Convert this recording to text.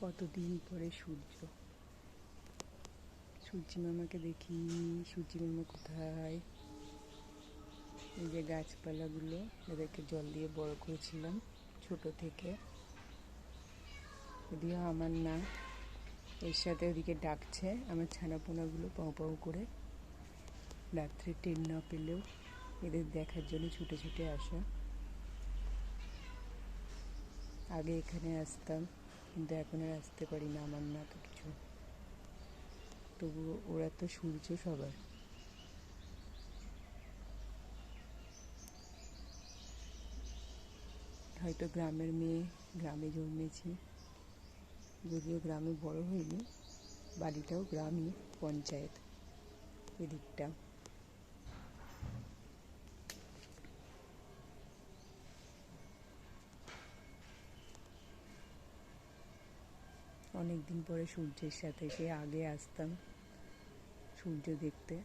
কতদিন পরে সূর্য? সূর্যি মামাকে দেখি সূর্যি মামা কোথায়? এই যে গাছপালাগুলো, এদেরকে জল দিয়ে বড় করেছিলাম ছোট থেকে। যদিও আমার না, এর সাথে ওদিকে ডাকছে আমার ছানাপোনাগুলো পাও পাও করে। রাত্রে ট্রেন না পেলেও এদের দেখার জন্য ছুটে ছুটে আসা। আগে এখানে আসতাম। কিন্তু এখন আর আসতে পারি না আমার না তো কিছু। তবু ওরা তো সূর্য সবার। হয়তো গ্রামের মেয়ে গ্রামে জন্মেছি। যদিও গ্রামে বড় হইনি বাড়িটাও গ্রামই, পঞ্চায়েত, এদিকটা। অনেক দিন পরে সূর্যের সাথে সে আগে আসতাম সূর্য দেখতে।